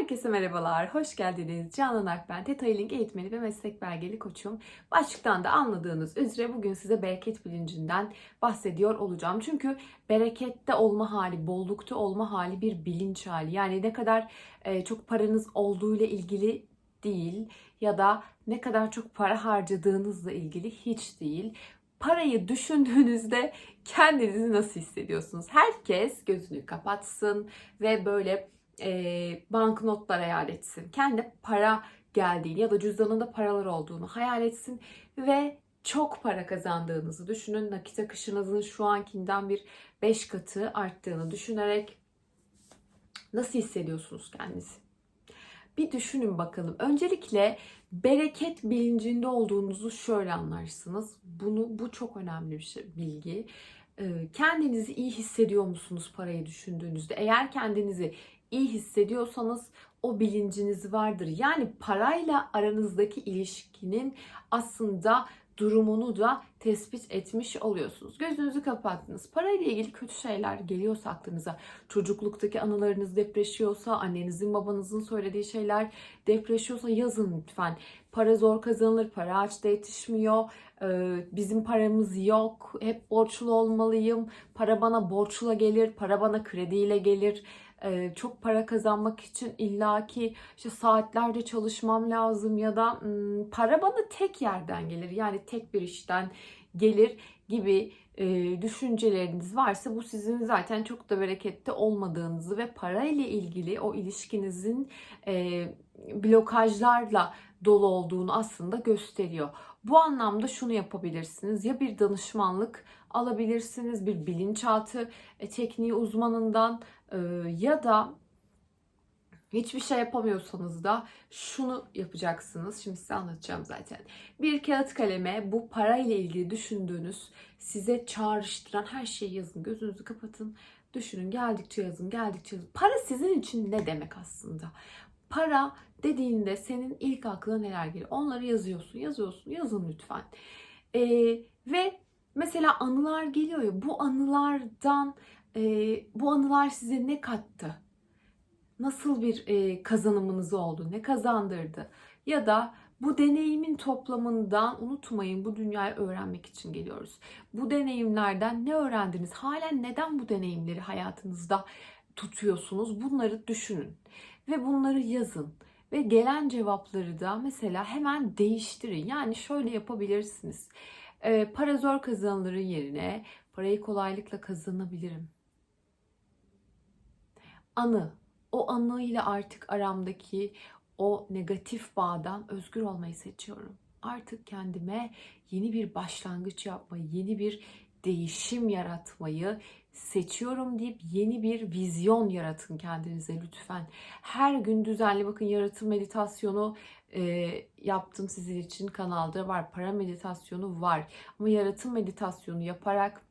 Herkese merhabalar, hoş geldiniz. Canan Akben, Theta Healing eğitmeni ve meslek belgeli koçum. Başlıktan da anladığınız üzere bugün size bereket bilincinden bahsediyor olacağım. Çünkü berekette olma hali, bollukta olma hali bir bilinç hali. Yani ne kadar e, çok paranız olduğuyla ilgili değil ya da ne kadar çok para harcadığınızla ilgili hiç değil. Parayı düşündüğünüzde kendinizi nasıl hissediyorsunuz? Herkes gözünü kapatsın ve böyle e, banknotlar hayal etsin. Kendi para geldiğini ya da cüzdanında paralar olduğunu hayal etsin ve çok para kazandığınızı düşünün. Nakit akışınızın şu ankinden bir 5 katı arttığını düşünerek nasıl hissediyorsunuz kendinizi? Bir düşünün bakalım. Öncelikle bereket bilincinde olduğunuzu şöyle anlarsınız. Bunu bu çok önemli bir şey, bilgi. Kendinizi iyi hissediyor musunuz parayı düşündüğünüzde? Eğer kendinizi iyi hissediyorsanız o bilinciniz vardır. Yani parayla aranızdaki ilişkinin aslında durumunu da tespit etmiş oluyorsunuz. Gözünüzü kapattınız. Parayla ilgili kötü şeyler geliyorsa aklınıza, çocukluktaki anılarınız depreşiyorsa, annenizin babanızın söylediği şeyler depreşiyorsa yazın lütfen. Para zor kazanılır, para açta yetişmiyor, ee, bizim paramız yok, hep borçlu olmalıyım, para bana borçla gelir, para bana krediyle gelir e, çok para kazanmak için illaki işte saatlerce çalışmam lazım ya da hmm, para bana tek yerden gelir. Yani tek bir işten gelir gibi e, düşünceleriniz varsa bu sizin zaten çok da berekette olmadığınızı ve para ile ilgili o ilişkinizin e, blokajlarla dolu olduğunu aslında gösteriyor. Bu anlamda şunu yapabilirsiniz. Ya bir danışmanlık alabilirsiniz, bir bilinçaltı e, tekniği uzmanından e, ya da hiçbir şey yapamıyorsanız da şunu yapacaksınız. Şimdi size anlatacağım zaten. Bir kağıt kaleme bu parayla ilgili düşündüğünüz, size çağrıştıran her şeyi yazın. Gözünüzü kapatın. Düşünün geldikçe yazın, geldikçe yazın. Para sizin için ne demek aslında? Para dediğinde senin ilk aklına neler geliyor? Onları yazıyorsun, yazıyorsun, yazın lütfen. Ee, ve mesela anılar geliyor ya, bu anılardan, e, bu anılar size ne kattı? Nasıl bir e, kazanımınız oldu? Ne kazandırdı? Ya da bu deneyimin toplamından unutmayın bu dünyayı öğrenmek için geliyoruz. Bu deneyimlerden ne öğrendiniz? Halen neden bu deneyimleri hayatınızda tutuyorsunuz? Bunları düşünün ve bunları yazın. Ve gelen cevapları da mesela hemen değiştirin. Yani şöyle yapabilirsiniz. E, para zor kazanılır yerine parayı kolaylıkla kazanabilirim. Anı. O anıyla artık aramdaki o negatif bağdan özgür olmayı seçiyorum. Artık kendime yeni bir başlangıç yapmayı, yeni bir değişim yaratmayı seçiyorum deyip yeni bir vizyon yaratın kendinize lütfen. Her gün düzenli bakın yaratım meditasyonu e, yaptım sizin için kanalda var. Para meditasyonu var. Ama yaratım meditasyonu yaparak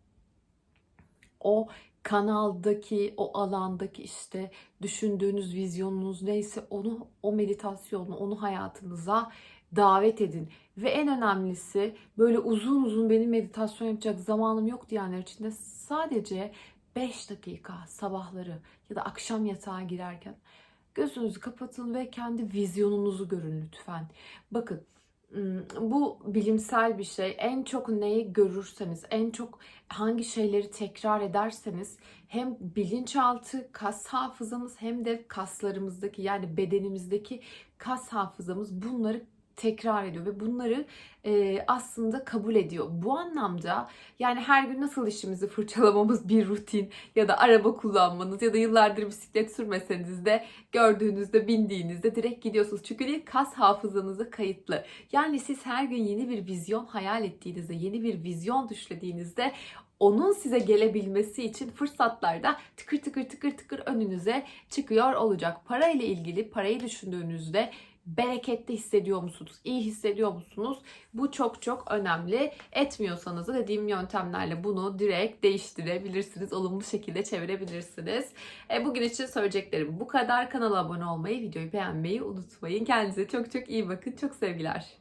o kanaldaki o alandaki işte düşündüğünüz vizyonunuz neyse onu o meditasyonu onu hayatınıza davet edin. Ve en önemlisi böyle uzun uzun benim meditasyon yapacak zamanım yok diyenler için de sadece 5 dakika sabahları ya da akşam yatağa girerken gözünüzü kapatın ve kendi vizyonunuzu görün lütfen. Bakın bu bilimsel bir şey. En çok neyi görürseniz, en çok hangi şeyleri tekrar ederseniz hem bilinçaltı kas hafızamız hem de kaslarımızdaki yani bedenimizdeki kas hafızamız bunları tekrar ediyor ve bunları e, aslında kabul ediyor. Bu anlamda yani her gün nasıl işimizi fırçalamamız bir rutin ya da araba kullanmanız ya da yıllardır bisiklet sürmeseniz de gördüğünüzde bindiğinizde direkt gidiyorsunuz. Çünkü ne kas hafızanıza kayıtlı. Yani siz her gün yeni bir vizyon hayal ettiğinizde, yeni bir vizyon düşlediğinizde onun size gelebilmesi için fırsatlar da tıkır tıkır tıkır tıkır önünüze çıkıyor olacak. Para ile ilgili parayı düşündüğünüzde bereketli hissediyor musunuz? İyi hissediyor musunuz? Bu çok çok önemli. Etmiyorsanız da dediğim yöntemlerle bunu direkt değiştirebilirsiniz. Olumlu şekilde çevirebilirsiniz. E, bugün için söyleyeceklerim bu kadar. Kanala abone olmayı, videoyu beğenmeyi unutmayın. Kendinize çok çok iyi bakın. Çok sevgiler.